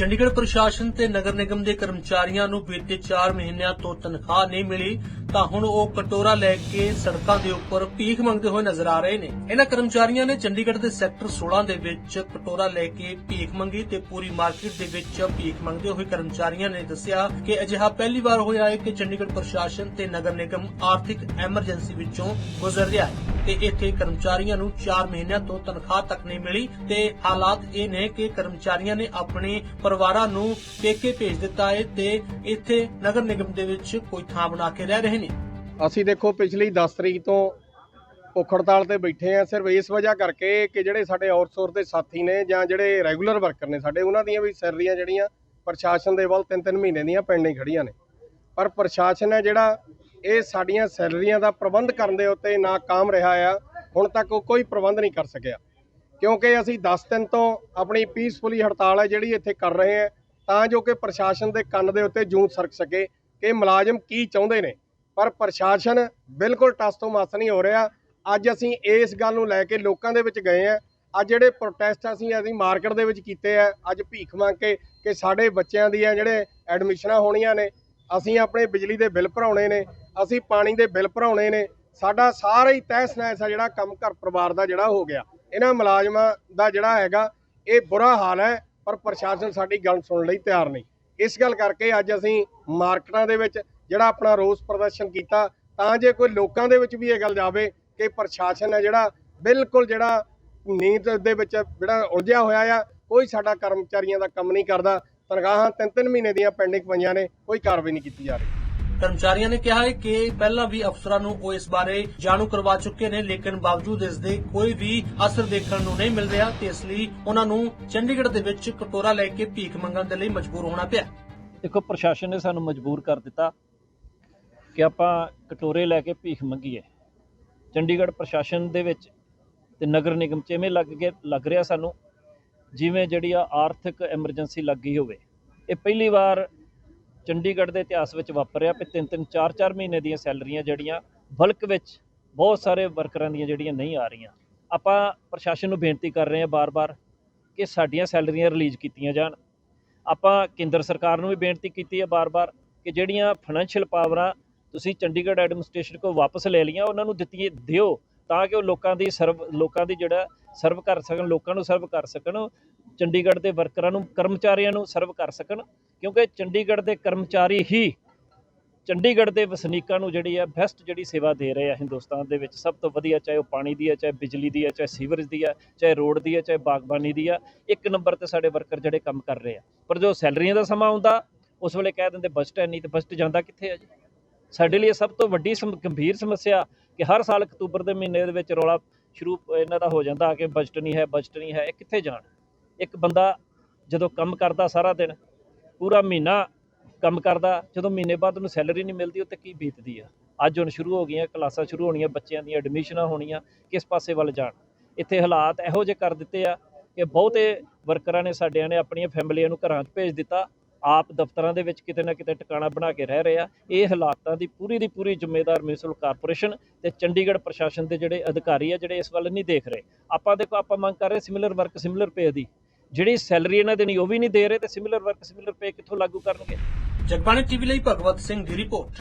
ਚੰਡੀਗੜ੍ਹ ਪ੍ਰਸ਼ਾਸਨ ਤੇ ਨਗਰ ਨਿਗਮ ਦੇ ਕਰਮਚਾਰੀਆਂ ਨੂੰ ਬੀਤੇ 4 ਮਹੀਨਿਆਂ ਤੋਂ ਤਨਖਾਹ ਨਹੀਂ ਮਿਲੀ, ਤਾਂ ਹੁਣ ਉਹ ਕਟੋਰਾ ਲੈ ਕੇ ਸੜਕਾਂ ਦੇ ਉੱਪਰ ਭੀਖ ਮੰਗਦੇ ਹੋਏ ਨਜ਼ਰ ਆ ਰਹੇ ਨੇ। ਇਹਨਾਂ ਕਰਮਚਾਰੀਆਂ ਨੇ ਚੰਡੀਗੜ੍ਹ ਦੇ ਸੈਕਟਰ 16 ਦੇ ਵਿੱਚ ਕਟੋਰਾ ਲੈ ਕੇ ਭੀਖ ਮੰਗੀ ਤੇ ਪੂਰੀ ਮਾਰਕੀਟ ਦੇ ਵਿੱਚ ਭੀਖ ਮੰਗਦੇ ਹੋਏ ਕਰਮਚਾਰੀਆਂ ਨੇ ਦੱਸਿਆ ਕਿ ਅਜਿਹਾ ਪਹਿਲੀ ਵਾਰ ਹੋਇਆ ਹੈ ਕਿ ਚੰਡੀਗੜ੍ਹ ਪ੍ਰਸ਼ਾਸਨ ਤੇ ਨਗਰ ਨਿਗਮ ਆਰਥਿਕ ਐਮਰਜੈਂਸੀ ਵਿੱਚੋਂ ਗੁਜ਼ਰ ਰਿਹਾ ਹੈ। ਤੇ ਇੱਥੇ ਕਰਮਚਾਰੀਆਂ ਨੂੰ 4 ਮਹੀਨਿਆਂ ਤੋਂ ਤਨਖਾਹ ਤੱਕ ਨਹੀਂ ਮਿਲੀ ਤੇ ਹਾਲਾਤ ਇਹ ਨੇ ਕਿ ਕਰਮਚਾਰੀਆਂ ਨੇ ਆਪਣੇ ਪਰਿਵਾਰਾਂ ਨੂੰ ਪੇਕੇ ਭੇਜ ਦਿੱਤਾ ਹੈ ਤੇ ਇੱਥੇ ਨਗਰ ਨਿਗਮ ਦੇ ਵਿੱਚ ਕੋਈ ਥਾਂ ਬਣਾ ਕੇ ਰਹਿ ਰਹੇ ਨੇ। ਅਸੀਂ ਦੇਖੋ, ਪਿਛਲੀ 10 ਤਰੀਕ ਤੋਂ ਭੁੱਖ ਹੜਤਾਲ ਤੇ ਬੈਠੇ ਆ ਸਿਰਫ ਇਸ ਵਜ੍ਹਾ ਕਰਕੇ ਕਿ ਜਿਹੜੇ ਸਾਡੇ ਆਊਟਸੋਰਸ ਦੇ ਸਾਥੀ ਨੇ ਜਾਂ ਜਿਹੜੇ ਰੈਗੂਲਰ ਵਰਕਰ ਨੇ ਸਾਡੇ, ਉਹਨਾਂ ਦੀਆਂ ਵੀ ਸੈਲਰੀਆਂ ਜਿਹੜੀਆਂ ਪ੍ਰਸ਼ਾਸਨ ਦੇ ਵੱਲ 3-3 ਮਹੀਨੇ ਦੀਆਂ ਪੈਂਡਿੰਗ ਖੜੀਆਂ ਨੇ। ਪਰ ਪ੍ਰਸ਼ਾਸਨ ਹੈ ਜਿਹੜਾ ਇਹ ਸਾਡੀਆਂ ਸੈਲਰੀਆਂ ਦਾ ਪ੍ਰਬੰਧ ਕਰਨ ਦੇ ਉੱਤੇ ਨਾਕਾਮ ਰਿਹਾ ਆ, ਹੁਣ ਤੱਕ ਉਹ ਕੋਈ ਪ੍ਰਬੰਧ ਨਹੀਂ ਕਰ ਸਕਿਆ। ਕਿਉਂਕਿ ਅਸੀਂ 10 ਦਿਨ ਤੋਂ ਆਪਣੀ ਪੀਸਫੁਲੀ ਹੜਤਾਲ ਹੈ ਜਿਹੜੀ ਇੱਥੇ ਕਰ ਰਹੇ ਹਾਂ, ਤਾਂ ਜੋ ਕਿ ਪ੍ਰਸ਼ਾਸਨ ਦੇ ਕੰਨ ਦੇ ਉੱਤੇ ਜੂੰ ਸਰਕ ਸਕੇ ਕਿ ਮੁਲਾਜ਼ਮ ਕੀ ਚਾਹੁੰਦੇ ਨੇ। ਪਰ ਪ੍ਰਸ਼ਾਸਨ ਬਿਲਕੁਲ ਟਸ ਤੋਂ ਮਸ ਨਹੀਂ ਹੋ ਰਿਹਾ। ਅੱਜ ਅਸੀਂ ਇਸ ਗੱਲ ਨੂੰ ਲੈ ਕੇ ਲੋਕਾਂ ਦੇ ਵਿੱਚ ਗਏ ਆ ਅੱਜ ਜਿਹੜੇ ਪ੍ਰੋਟੈਸਟ ਅਸੀਂ ਅਸੀਂ ਮਾਰਕੀਟ ਦੇ ਵਿੱਚ ਕੀਤੇ ਆ, ਅੱਜ ਭੀਖ ਮੰਗ ਕੇ ਕਿ ਸਾਡੇ ਬੱਚਿਆਂ ਦੀਆਂ ਜਿਹੜੇ ਐਡਮਿਸ਼ਨਾਂ ਹੋਣੀਆਂ ਨੇ, ਅਸੀਂ ਆਪਣੇ ਬਿਜਲੀ ਦੇ ਬਿੱਲ ਭਰਾਉਣੇ ਨੇ। ਅਸੀਂ ਪਾਣੀ ਦੇ ਬਿੱਲ ਭਰਾਉਣੇ ਨੇ, ਸਾਡਾ ਸਾਰਾ ਹੀ ਤਹਿਸ ਨਹਿਸ ਆ ਜਿਹੜਾ ਕੰਮ ਘਰ ਪਰਿਵਾਰ ਦਾ ਜਿਹੜਾ ਹੋ ਗਿਆ। ਇਹਨਾਂ ਮੁਲਾਜ਼ਮਾਂ ਦਾ ਜਿਹੜਾ ਹੈਗਾ, ਇਹ ਬੁਰਾ ਹਾਲ ਹੈ, ਪਰ ਪ੍ਰਸ਼ਾਸਨ ਸਾਡੀ ਗੱਲ ਸੁਣਨ ਲਈ ਤਿਆਰ ਨਹੀਂ। ਇਸ ਗੱਲ ਕਰਕੇ ਅੱਜ ਅਸੀਂ ਮਾਰਕੀਟਾਂ ਦੇ ਵਿੱਚ ਜਿਹੜਾ ਆਪਣਾ ਰੋਸ ਪ੍ਰਦਰਸ਼ਨ ਕੀਤਾ, ਤਾਂ ਜੇ ਕੋਈ ਲੋਕਾਂ ਦੇ ਵਿੱਚ ਵੀ ਇਹ ਗੱਲ ਜਾਵੇ ਕਿ ਪ੍ਰਸ਼ਾਸਨ ਹੈ ਜਿਹੜਾ ਬਿਲਕੁਲ ਜਿਹੜਾ ਨੀਂਦ ਦੇ ਵਿੱਚ ਜਿਹੜਾ ਉਲਝਿਆ ਹੋਇਆ ਆ, ਕੋਈ ਸਾਡਾ ਕਰਮਚਾਰੀਆਂ ਦਾ ਕੰਮ ਨਹੀਂ ਕਰਦਾ, ਤਨਖਾਹਾਂ ਤਿੰਨ ਤਿੰਨ ਮਹੀਨੇ ਦੀਆਂ ਪੈਂਡਿੰਗ ਪਈਆਂ ਨੇ, ਕੋਈ ਕਾਰਵਾਈ ਨਹੀਂ ਕੀਤੀ ਜਾ ਰਹੀ। ਕਰਮਚਾਰੀਆਂ ਨੇ ਕਿਹਾ ਹੈ ਕਿ ਪਹਿਲਾਂ ਵੀ ਅਫਸਰਾਂ ਨੂੰ ਉਹ ਇਸ ਬਾਰੇ ਜਾਣੂ ਕਰਵਾ ਚੁੱਕੇ ਨੇ, ਲੇਕਿਨ ਬਾਵਜੂਦ ਇਸ ਦੇ ਕੋਈ ਵੀ ਅਸਰ ਦੇਖਣ ਨੂੰ ਨਹੀਂ ਮਿਲ ਰਿਹਾ ਤੇ ਇਸ ਲਈ ਉਹਨਾਂ ਨੂੰ ਚੰਡੀਗੜ੍ਹ ਦੇ ਵਿੱਚ ਕਟੋਰਾ ਲੈ ਕੇ ਭੀਖ ਮੰਗਣ ਦੇ ਲਈ ਮਜਬੂਰ ਹੋਣਾ ਪਿਆ। ਦੇਖੋ, ਪ੍ਰਸ਼ਾਸਨ ਨੇ ਸਾਨੂੰ ਮਜਬੂਰ ਕਰ ਦਿੱਤਾ ਕਿ ਆਪਾਂ ਕਟੋਰੇ ਲੈ ਕੇ ਭੀਖ ਮੰਗੀਏ। ਚੰਡੀਗੜ੍ਹ ਪ੍ਰਸ਼ਾਸਨ ਦੇ ਵਿੱਚ ਤੇ ਨਗਰ ਨਿਗਮ ਚ ਐਵੇਂ ਲੱਗ ਗਿਆ, ਲੱਗ ਰਿਹਾ ਸਾਨੂੰ, ਜਿਵੇਂ ਜਿਹੜੀ ਆ ਆਰਥਿਕ ਐਮਰਜੈਂਸੀ ਲੱਗ ਗਈ ਹੋਵੇ। ਇਹ ਪਹਿਲੀ ਵਾਰ ਚੰਡੀਗੜ੍ਹ ਦੇ ਇਤਿਹਾਸ ਵਿੱਚ ਵਾਪਰਿਆ ਕਿ ਤਿੰਨ ਤਿੰਨ ਚਾਰ ਚਾਰ ਮਹੀਨੇ ਦੀਆਂ ਸੈਲਰੀਆਂ ਜਿਹੜੀਆਂ ਬਲਕ ਵਿੱਚ ਬਹੁਤ ਸਾਰੇ ਵਰਕਰਾਂ ਦੀਆਂ ਜਿਹੜੀਆਂ ਨਹੀਂ ਆ ਰਹੀਆਂ। ਆਪਾਂ ਪ੍ਰਸ਼ਾਸਨ ਨੂੰ ਬੇਨਤੀ ਕਰ ਰਹੇ ਹਾਂ ਬਾਰ-ਬਾਰ ਕਿ ਸਾਡੀਆਂ ਸੈਲਰੀਆਂ ਰਿਲੀਜ਼ ਕੀਤੀਆਂ ਜਾਣ। ਆਪਾਂ ਕੇਂਦਰ ਸਰਕਾਰ ਨੂੰ ਵੀ ਬੇਨਤੀ ਕੀਤੀ ਹੈ ਬਾਰ-ਬਾਰ ਕਿ ਜਿਹੜੀਆਂ ਫਾਈਨੈਂਸ਼ੀਅਲ ਪਾਵਰਾਂ ਤੁਸੀਂ ਚੰਡੀਗੜ੍ਹ ਐਡਮਿਨਿਸਟ੍ਰੇਸ਼ਨ ਕੋਲ ਵਾਪਸ ਲੈ ਲਈਆਂ, ਉਹਨਾਂ ਨੂੰ ਦਿੱਤੀਆਂ ਦਿਓ ਤਾਂ ਕਿ ਉਹ ਲੋਕਾਂ ਦੀ ਸਰਵ ਲੋਕਾਂ ਦੀ ਜਿਹੜਾ ਸਰਵ ਕਰ ਸਕਣ, ਲੋਕਾਂ ਨੂੰ ਸਰਵ ਕਰ ਸਕਣ, ਚੰਡੀਗੜ੍ਹ ਦੇ ਵਰਕਰਾਂ ਨੂੰ, ਕਰਮਚਾਰੀਆਂ ਨੂੰ ਸਰਵ ਕਰ ਸਕਣ, ਕਿਉਂਕਿ ਚੰਡੀਗੜ੍ਹ ਦੇ ਕਰਮਚਾਰੀ ਹੀ ਚੰਡੀਗੜ੍ਹ ਦੇ ਵਸਨੀਕਾਂ ਨੂੰ ਜਿਹੜੀ ਆ ਬੈਸਟ ਜਿਹੜੀ ਸੇਵਾ ਦੇ ਰਹੇ ਆ ਹਿੰਦੁਸਤਾਨ ਦੇ ਵਿੱਚ, ਸਭ ਤੋਂ ਵਧੀਆ ਚਾਹੇ ਉਹ ਪਾਣੀ ਦੀ ਹੈ ਚਾਹੇ ਬਿਜਲੀ ਦੀ ਹੈ ਚਾਹੇ ਸੀਵਰੇਜ ਦੀ ਹੈ ਚਾਹੇ ਰੋਡ ਦੀ ਹੈ ਚਾਹੇ ਬਾਗਬਾਨੀ ਦੀ ਆ, ਇੱਕ ਨੰਬਰ ਤੇ ਸਾਡੇ ਵਰਕਰ ਜਿਹੜੇ ਕੰਮ ਕਰ ਰਹੇ ਆ। ਪਰ ਜੋ ਸੈਲਰੀਆਂ ਦਾ ਸਮਾਂ ਆਉਂਦਾ, ਉਸ ਵੇਲੇ ਕਹਿ ਦਿੰਦੇ ਬਜਟ ਹੈ ਨਹੀਂ ਤੇ ਬਜਟ ਜਾਂਦਾ ਕਿੱਥੇ ਹੈ ਜੀ? ਸਾਡੇ ਲਈ ਇਹ ਸਭ ਤੋਂ ਵੱਡੀ ਸਮ- ਗੰਭੀਰ ਸਮੱਸਿਆ ਕਿ ਹਰ ਸਾਲ ਅਕਤੂਬਰ ਦੇ ਮਹੀਨੇ ਦੇ ਵਿੱਚ ਰੌਲਾ ਸ਼ੁਰੂ ਇਹਨਾਂ ਦਾ ਹੋ ਜਾਂਦਾ ਕਿ ਬਜਟ ਨਹੀਂ ਹੈ ਬਜਟ ਨਹੀਂ ਹੈ, ਇਹ ਕਿੱਥੇ ਜਾਣ? ਇੱਕ ਬੰਦਾ ਜਦੋਂ ਕੰਮ ਕਰਦਾ ਸਾਰਾ ਦਿਨ, ਪੂਰਾ ਮਹੀਨਾ ਕੰਮ ਕਰਦਾ, ਜਦੋਂ ਮਹੀਨੇ ਬਾਅਦ ਉਹਨੂੰ ਸੈਲਰੀ ਨਹੀਂ ਮਿਲਦੀ, ਉਹ ਤੇ ਕੀ ਬੀਤਦੀ ਆ? ਅੱਜ ਹੁਣ ਸ਼ੁਰੂ ਹੋ ਗਈਆਂ, ਕਲਾਸਾਂ ਸ਼ੁਰੂ ਹੋਣੀਆਂ, ਬੱਚਿਆਂ ਦੀਆਂ ਐਡਮਿਸ਼ਨਾਂ ਹੋਣੀਆਂ, ਕਿਸ ਪਾਸੇ ਵੱਲ ਜਾਣ? ਇੱਥੇ ਹਾਲਾਤ ਇਹੋ ਜਿਹੇ ਕਰ ਦਿੱਤੇ ਆ ਕਿ ਬਹੁਤੇ ਵਰਕਰਾਂ ਨੇ ਸਾਡਿਆਂ ਨੇ ਆਪਣੀਆਂ ਫੈਮਲੀਆਂ ਨੂੰ ਘਰਾਂ 'ਚ ਭੇਜ ਦਿੱਤਾ ਆਪ ਦਫ਼ਤਰਾਂ ਦੇ ਵਿੱਚ ਕਿਤੇ ਨਾ ਕਿਤੇ ਟਿਕਾਣਾ ਬਣਾ ਕੇ ਰਹਿ ਰਹੇ ਆ। ਇਹ ਹਾਲਾਤਾਂ ਦੀ ਪੂਰੀ ਦੀ ਪੂਰੀ ਜ਼ਿੰਮੇਵਾਰ ਮਿਊਨਿਸਪਲ ਕਾਰਪੋਰੇਸ਼ਨ ਤੇ ਚੰਡੀਗੜ੍ਹ ਪ੍ਰਸ਼ਾਸਨ ਦੇ ਜਿਹੜੇ ਅਧਿਕਾਰੀ ਆ, ਜਿਹੜੇ ਇਸ ਵੱਲ ਨਹੀਂ ਦੇਖ ਰਹੇ। ਆਪਾਂ ਦੇਖੋ, ਆਪਾਂ ਮੰਗ ਕਰ ਰਹੇ ਸਿਮਿਲਰ ਵਰਕ ਸਿਮਿਲਰ ਪੇ ਦੀ। ਜਿਹੜੀ ਸੈਲਰੀ ਇਹਨਾਂ ਦੇ ਨਹੀਂ ਉਹ ਵੀ ਨਹੀਂ ਦੇ ਰਹੇ ਤੇ ਸਿਮਿਲਰ ਵਰਕ ਸਿਮਿਲਰ ਪੇ ਕਿੱਥੋਂ ਲਾਗੂ ਕਰਨਗੇ? ਜਗਬਾਣੀ ਟੀਵੀ ਲਈ ਭਗਵਤ ਸਿੰਘ ਦੀ ਰਿਪੋਰਟ।